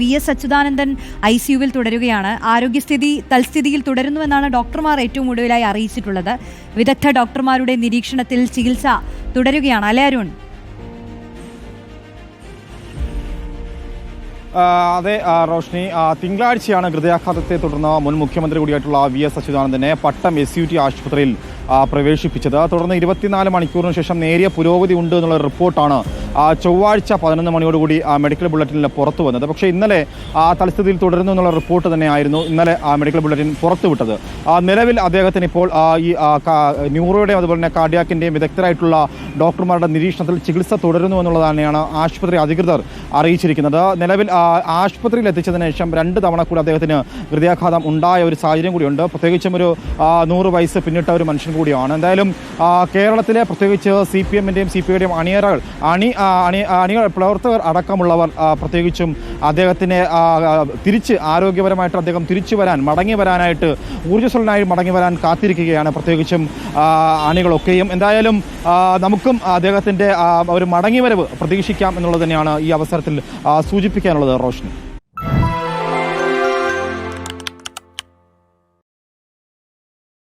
V S Achuthanandan I സിയുവിൽ തുടരുകയാണ്. ആരോഗ്യസ്ഥിതി തൽസ്ഥിതിയിൽ തുടരുന്നുവെന്നാണ് ഡോക്ടർമാർ ഏറ്റവും ഒടുവിലായി അറിയിച്ചിട്ടുള്ളത്. വിദഗ്ധ ഡോക്ടർമാരുടെ നിരീക്ഷണത്തിൽ ചികിത്സ തുടരുകയാണ്. അല്ലേ അരുൺ? അതെ റോഷ്നി. തിങ്കളാഴ്ചയാണ് ഹൃദയാഘാതത്തെ തുടർന്ന് മുൻ മുഖ്യമന്ത്രി കൂടിയായിട്ടുള്ള വി എസ് അച്യുതാനന്ദനെ പട്ടം എസ് യു ടി ആശുപത്രിയിൽ പ്രവേശിപ്പിച്ചത്. തുടർന്ന് ഇരുപത്തിനാല് മണിക്കൂറിന് ശേഷം നേരിയ പുരോഗതി ഉണ്ട് എന്നുള്ള റിപ്പോർട്ടാണ് ചൊവ്വാഴ്ച പതിനൊന്ന് മണിയോടുകൂടി ആ മെഡിക്കൽ ബുള്ളറ്റിനിൽ പുറത്തു വന്നത്. പക്ഷേ ഇന്നലെ ആ തലസ്ഥിതിയിൽ തുടരുന്നു എന്നുള്ള റിപ്പോർട്ട് തന്നെയായിരുന്നു ഇന്നലെ ആ മെഡിക്കൽ ബുള്ളറ്റിൻ പുറത്തുവിട്ടത് നിലവിൽ അദ്ദേഹത്തിന് ഇപ്പോൾ ഈ ന്യൂറോയുടെയും അതുപോലെ തന്നെ കാർഡിയാക്കിന്റെയും വിദഗ്ധരായിട്ടുള്ള ഡോക്ടർമാരുടെ നിരീക്ഷണത്തിൽ ചികിത്സ തുടരുന്നു എന്നുള്ളത് തന്നെയാണ് ആശുപത്രി അധികൃതർ അറിയിച്ചിരിക്കുന്നത്. നിലവിൽ ആശുപത്രിയിൽ എത്തിച്ചതിന് ശേഷം രണ്ട് തവണ കൂടി അദ്ദേഹത്തിന് ഹൃദയാഘാതം ഉണ്ടായ ഒരു സാഹചര്യം കൂടിയുണ്ട്. പ്രത്യേകിച്ചും ഒരു നൂറ് വയസ്സ് പിന്നിട്ട ഒരു മനുഷ്യൻ കൂടിയാണ്. എന്തായാലും കേരളത്തിലെ പ്രത്യേകിച്ച് സി പി എമ്മിന്റെയും സി പി ഐയുടെയും അണിയറകൾ അണി അണി അണികൾ പ്രവർത്തകർ അടക്കമുള്ളവർ പ്രത്യേകിച്ചും അദ്ദേഹത്തിനെ തിരിച്ച് ആരോഗ്യപരമായിട്ട് അദ്ദേഹം തിരിച്ചു വരാൻ മടങ്ങി വരാനായിട്ട് ഊർജസ്വലനായി മടങ്ങി വരാൻ കാത്തിരിക്കുകയാണ് പ്രത്യേകിച്ചും അണികളൊക്കെയും. എന്തായാലും നമുക്കും അദ്ദേഹത്തിന്റെ ഒരു മടങ്ങിവരവ് പ്രതീക്ഷിക്കാം എന്നുള്ളത് തന്നെയാണ് ഈ അവസരത്തിൽ ആ, സൂചിപ്പിക്കാനുള്ളത് റോഷ്നി.